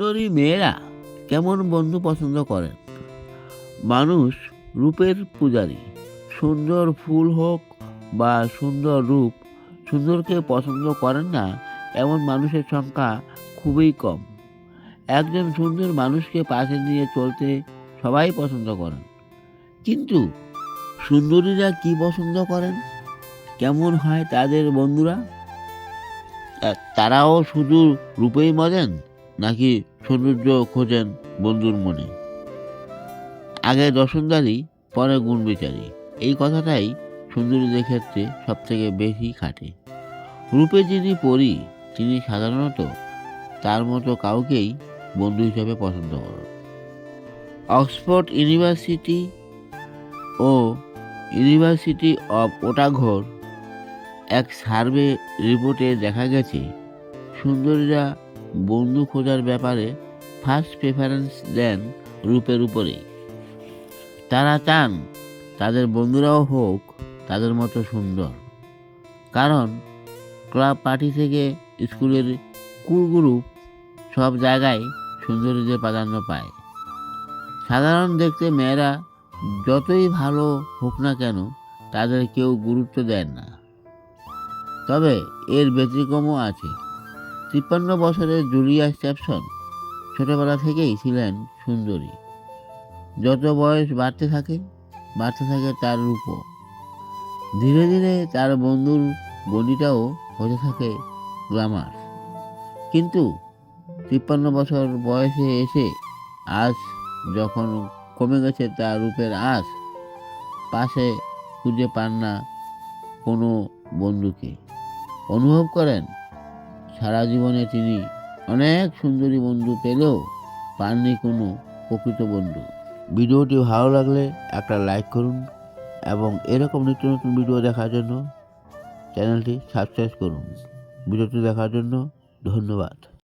সুন্দরী মেয়েরা কেমন বন্ধু পছন্দ করেন? মানুষ রূপের পূজারী। সুন্দর ফুল হোক বা সুন্দর রূপ, সুন্দরকে পছন্দ করেন না, এমন মানুষের সংখ্যা খুবই কম। একজন সুন্দর মানুষকে পাশে নিয়ে চলতে সবাই পছন্দ করেন। কিন্তু সুন্দরীরা কি পছন্দ করেন? কেমন হয় তাদের বন্ধুরা? তারাও শুধু রূপেই মজেন? নাকি সৌন্দর্য খোঁজেন বন্ধুর মনে। আগে দর্শনদারি পরে গুণ বিচারি এই কথাটাই সুন্দরীদের ক্ষেত্রে সব থেকে বেশি খাটে। রূপে যিনি পড়ি তিনি সাধারণত তার মতো কাউকেই বন্ধু হিসাবে পছন্দ করেন। অক্সফোর্ড ইউনিভার্সিটি ও ইউনিভার্সিটি অব ওটাঘর এক সার্ভে রিপোর্টে দেখা গেছে, সুন্দরীরা বন্ধু খোঁজার ব্যাপারে ফার্স্ট প্রেফারেন্স দেন রূপের উপরেই। তারা চান তাদের বন্ধুরাও হোক, তাদের মতো সুন্দর। কারণ ক্লাব পার্টি থেকে স্কুলের কুল গ্রুপ সব জায়গায় সুন্দরীদের প্রাধান্য পায়। সাধারণ দেখতে মেয়েরা যতই ভালো হোক না কেন তাদের কেউ গুরুত্ব দেন না। তবে এর ব্যতিক্রমও আছে। তিপ্পান্ন বছরের জুলিয়া স্ট্যাপসন ছোটবেলা থেকেই ছিলেন সুন্দরী। যত বয়স বাড়তে থাকে বাড়তে থাকে তার রূপও। ধীরে ধীরে তার বন্ধুর গণ্ডিটাও হতে থাকে গ্লামার কিন্তু তিপ্পান্ন বছর বয়সে এসে আজ যখন কমে গেছে তার রূপের আশ পাশে খুঁজে পান না কোনো বন্ধুকে। অনুভব করেন সারা জীবনে তিনি অনেক সুন্দরী বন্ধু পেলেও পাননি কোনো প্রকৃত বন্ধু। ভিডিওটি ভালো লাগলে একটা লাইক করুন এবং এরকম নিত্য নতুন ভিডিও দেখার জন্য চ্যানেলটি সাবস্ক্রাইব করুন। ভিডিওটি দেখার জন্য ধন্যবাদ।